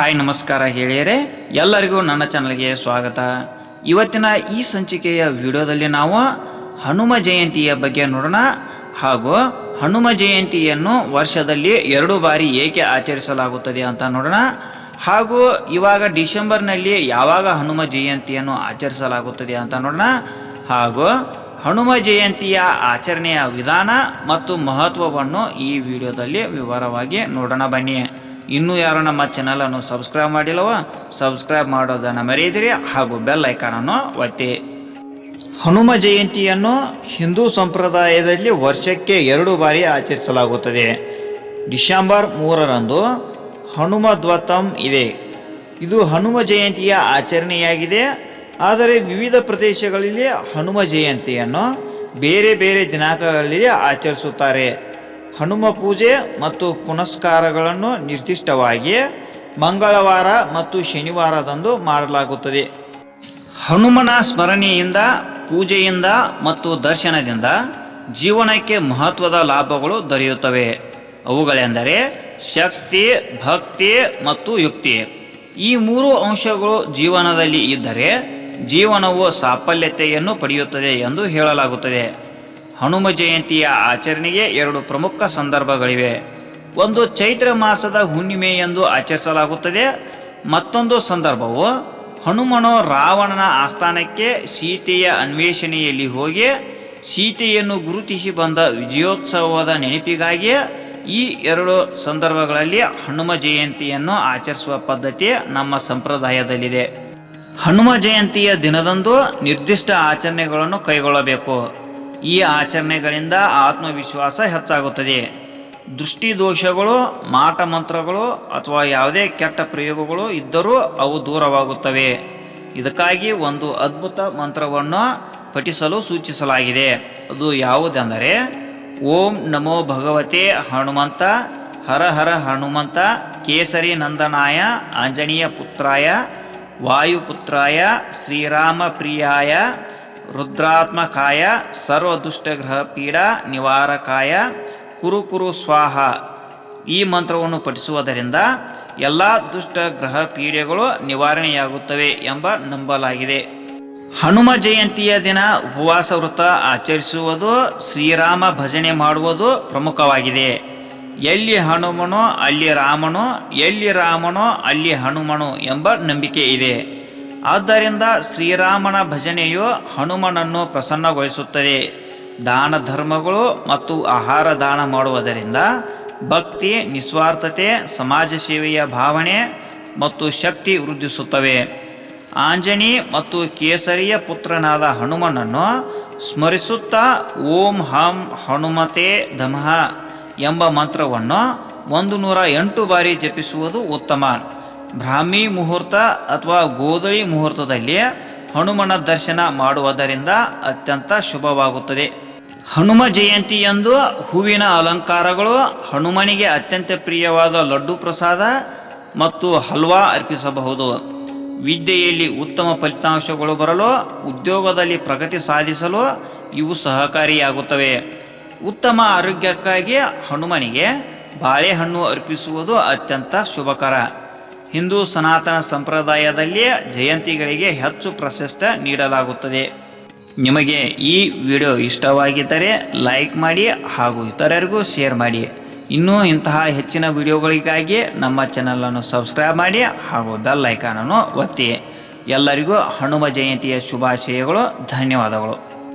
Hi, ನಮಸ್ಕಾರ ಹೇಳಿಯರೆ ಎಲ್ಲರಿಗೂ ನನ್ನ ಚಾನಲ್ಗೆ ಸ್ವಾಗತ. ಇವತ್ತಿನ ಈ ಸಂಚಿಕೆಯ ವಿಡಿಯೋದಲ್ಲಿ ನಾವು ಹನುಮ ಜಯಂತಿಯ ಬಗ್ಗೆ ನೋಡೋಣ. ಹಾಗೂ ಹನುಮ ಜಯಂತಿಯನ್ನು ವರ್ಷದಲ್ಲಿ ಎರಡು ಬಾರಿ ಏಕೆ ಆಚರಿಸಲಾಗುತ್ತದೆ ಅಂತ ನೋಡೋಣ. ಹಾಗೂ ಇವಾಗ ಡಿಸೆಂಬರ್ನಲ್ಲಿ ಯಾವಾಗ ಹನುಮ ಜಯಂತಿಯನ್ನು ಆಚರಿಸಲಾಗುತ್ತದೆ ಅಂತ ನೋಡೋಣ. ಹಾಗೂ ಹನುಮ ಜಯಂತಿಯ ಆಚರಣೆಯ ವಿಧಾನ ಮತ್ತು ಮಹತ್ವವನ್ನು ಈ ವಿಡಿಯೋದಲ್ಲಿ ವಿವರವಾಗಿ ನೋಡೋಣ ಬನ್ನಿ. ಇನ್ನೂ ಯಾರು ನಮ್ಮ ಚಾನಲನ್ನು ಸಬ್ಸ್ಕ್ರೈಬ್ ಮಾಡಿಲ್ಲವೋ ಸಬ್ಸ್ಕ್ರೈಬ್ ಮಾಡೋದನ್ನು ಮರೆಯದಿರಿ ಹಾಗೂ ಬೆಲ್ ಐಕಾನನ್ನು ಒತ್ತಿ. ಹನುಮ ಜಯಂತಿಯನ್ನು ಹಿಂದೂ ಸಂಪ್ರದಾಯದಲ್ಲಿ ವರ್ಷಕ್ಕೆ ಎರಡು ಬಾರಿ ಆಚರಿಸಲಾಗುತ್ತದೆ. ಡಿಸೆಂಬರ್ ಮೂರರಂದು ಹನುಮ ದ್ವತಂ ಇದೆ. ಇದು ಹನುಮ ಜಯಂತಿಯ ಆಚರಣೆಯಾಗಿದೆ. ಆದರೆ ವಿವಿಧ ಪ್ರದೇಶಗಳಲ್ಲಿ ಹನುಮ ಜಯಂತಿಯನ್ನು ಬೇರೆ ಬೇರೆ ದಿನಾಂಕಗಳಲ್ಲಿ ಆಚರಿಸುತ್ತಾರೆ. ಹನುಮ ಪೂಜೆ ಮತ್ತು ಪುನಸ್ಕಾರಗಳನ್ನು ನಿರ್ದಿಷ್ಟವಾಗಿ ಮಂಗಳವಾರ ಮತ್ತು ಶನಿವಾರದಂದು ಮಾಡಲಾಗುತ್ತದೆ. ಹನುಮನ ಸ್ಮರಣೆಯಿಂದ, ಪೂಜೆಯಿಂದ ಮತ್ತು ದರ್ಶನದಿಂದ ಜೀವನಕ್ಕೆ ಮಹತ್ವದ ಲಾಭಗಳು ದೊರೆಯುತ್ತವೆ. ಅವುಗಳೆಂದರೆ ಶಕ್ತಿ, ಭಕ್ತಿ ಮತ್ತು ಯುಕ್ತಿ. ಈ ಮೂರು ಅಂಶಗಳು ಜೀವನದಲ್ಲಿ ಇದ್ದರೆ ಜೀವನವು ಸಾಫಲ್ಯತೆಯನ್ನು ಪಡೆಯುತ್ತದೆ ಎಂದು ಹೇಳಲಾಗುತ್ತದೆ. ಹನುಮ ಜಯಂತಿಯ ಆಚರಣೆಗೆ ಎರಡು ಪ್ರಮುಖ ಸಂದರ್ಭಗಳಿವೆ. ಒಂದು ಚೈತ್ರ ಮಾಸದ ಹುಣ್ಣಿಮೆ ಎಂದು ಆಚರಿಸಲಾಗುತ್ತದೆ. ಮತ್ತೊಂದು ಸಂದರ್ಭವು ಹನುಮನು ರಾವಣನ ಆಸ್ಥಾನಕ್ಕೆ ಸೀತೆಯ ಅನ್ವೇಷಣೆಯಲ್ಲಿ ಹೋಗಿ ಸೀತೆಯನ್ನು ಗುರುತಿಸಿ ಬಂದ ವಿಜಯೋತ್ಸವದ ನೆನಪಿಗಾಗಿ ಈ ಎರಡು ಸಂದರ್ಭಗಳಲ್ಲಿ ಹನುಮ ಜಯಂತಿಯನ್ನು ಆಚರಿಸುವ ಪದ್ಧತಿ ನಮ್ಮ ಸಂಪ್ರದಾಯದಲ್ಲಿದೆ. ಹನುಮ ಜಯಂತಿಯ ದಿನದಂದು ನಿರ್ದಿಷ್ಟ ಆಚರಣೆಗಳನ್ನು ಕೈಗೊಳ್ಳಬೇಕು. ಈ ಆಚರಣೆಗಳಿಂದ ಆತ್ಮವಿಶ್ವಾಸ ಹೆಚ್ಚಾಗುತ್ತದೆ. ದೃಷ್ಟಿದೋಷಗಳು ಮಾಟ ಮಂತ್ರಗಳು ಅಥವಾ ಯಾವುದೇ ಕೆಟ್ಟ ಪ್ರಯೋಗಗಳು ಇದ್ದರೂ ಅವು ದೂರವಾಗುತ್ತವೆ. ಇದಕ್ಕಾಗಿ ಒಂದು ಅದ್ಭುತ ಮಂತ್ರವನ್ನು ಪಠಿಸಲು ಸೂಚಿಸಲಾಗಿದೆ. ಅದು ಯಾವುದೆಂದರೆ, ಓಂ ನಮೋ ಭಗವತೆ ಹನುಮಂತ, ಹರ ಹರ ಹನುಮಂತ, ಕೇಸರಿ ನಂದನಾಯ, ಆಂಜನೇಯ ಪುತ್ರಾಯ, ವಾಯುಪುತ್ರಾಯ, ಶ್ರೀರಾಮ ಪ್ರಿಯಾಯ ರುದ್ರಾತ್ಮಕಾಯ, ಸರ್ವದುಷ್ಟಗ್ರಹ ಪೀಡಾ, ನಿವಾರಕಾಯ ಕುರು ಕುರು ಸ್ವಾಹ. ಈ ಮಂತ್ರವನ್ನು ಪಠಿಸುವುದರಿಂದ ಎಲ್ಲ ದುಷ್ಟ ಗ್ರಹ ಪೀಡೆಗಳು ನಿವಾರಣೆಯಾಗುತ್ತವೆ ಎಂಬ ನಂಬಲಾಗಿದೆ. ಹನುಮ ಜಯಂತಿಯ ದಿನ ಉಪವಾಸ ವ್ರತ ಆಚರಿಸುವುದು, ಶ್ರೀರಾಮ ಭಜನೆ ಮಾಡುವುದು ಪ್ರಮುಖವಾಗಿದೆ. ಎಲ್ಲಿ ಹನುಮನು ಅಲ್ಲಿ ರಾಮನು, ಎಲ್ಲಿ ರಾಮನು ಅಲ್ಲಿ ಹನುಮನು ಎಂಬ ನಂಬಿಕೆ ಇದೆ. ಆದ್ದರಿಂದ ಶ್ರೀರಾಮನ ಭಜನೆಯು ಹನುಮನನ್ನು ಪ್ರಸನ್ನಗೊಳಿಸುತ್ತದೆ. ದಾನ ಧರ್ಮಗಳು ಮತ್ತು ಆಹಾರ ದಾನ ಮಾಡುವುದರಿಂದ ಭಕ್ತಿ, ನಿಸ್ವಾರ್ಥತೆ, ಸಮಾಜ ಸೇವೆಯ ಭಾವನೆ ಮತ್ತು ಶಕ್ತಿ ವೃದ್ಧಿಸುತ್ತವೆ. ಆಂಜನಿ ಮತ್ತು ಕೇಸರಿಯ ಪುತ್ರನಾದ ಹನುಮನನ್ನು ಸ್ಮರಿಸುತ್ತಾ ಓಂ ಹಂ ಹನುಮತೆ ಧಮಃ ಎಂಬ ಮಂತ್ರವನ್ನು ಒಂದು ನೂರ ಎಂಟು ಬಾರಿ ಜಪಿಸುವುದು ಉತ್ತಮ. ಬ್ರಾಹ್ಮಿ ಮುಹೂರ್ತ ಅಥವಾ ಗೋಧಳಿ ಮುಹೂರ್ತದಲ್ಲಿ ಹನುಮನ ದರ್ಶನ ಮಾಡುವುದರಿಂದ ಅತ್ಯಂತ ಶುಭವಾಗುತ್ತದೆ. ಹನುಮ ಜಯಂತಿಯಂದು ಹೂವಿನ ಅಲಂಕಾರಗಳು ಹನುಮನಿಗೆ ಅತ್ಯಂತ ಪ್ರಿಯವಾದ ಲಡ್ಡು ಪ್ರಸಾದ ಮತ್ತು ಹಲ್ವಾ ಅರ್ಪಿಸಬಹುದು. ವಿದ್ಯೆಯಲ್ಲಿ ಉತ್ತಮ ಫಲಿತಾಂಶಗಳು ಬರಲು, ಉದ್ಯೋಗದಲ್ಲಿ ಪ್ರಗತಿ ಸಾಧಿಸಲು ಇವು ಸಹಕಾರಿಯಾಗುತ್ತವೆ. ಉತ್ತಮ ಆರೋಗ್ಯಕ್ಕಾಗಿ ಹನುಮನಿಗೆ ಬಾಳೆಹಣ್ಣು ಅರ್ಪಿಸುವುದು ಅತ್ಯಂತ ಶುಭಕರ. ಹಿಂದೂ ಸನಾತನ ಸಂಪ್ರದಾಯದಲ್ಲಿ ಜಯಂತಿಗಳಿಗೆ ಹೆಚ್ಚು ಪ್ರಶಸ್ತಿ ನೀಡಲಾಗುತ್ತದೆ. ನಿಮಗೆ ಈ ವಿಡಿಯೋ ಇಷ್ಟವಾಗಿದ್ದರೆ ಲೈಕ್ ಮಾಡಿ ಹಾಗೂ ಇತರರಿಗೂ ಶೇರ್ ಮಾಡಿ. ಇನ್ನೂ ಇಂತಹ ಹೆಚ್ಚಿನ ವಿಡಿಯೋಗಳಿಗಾಗಿ ನಮ್ಮ ಚಾನಲನ್ನು ಸಬ್ಸ್ಕ್ರೈಬ್ ಮಾಡಿ ಹಾಗೂ ಬೆಲ್ ಒತ್ತಿ. ಎಲ್ಲರಿಗೂ ಹನುಮ ಜಯಂತಿಯ ಶುಭಾಶಯಗಳು, ಧನ್ಯವಾದಗಳು.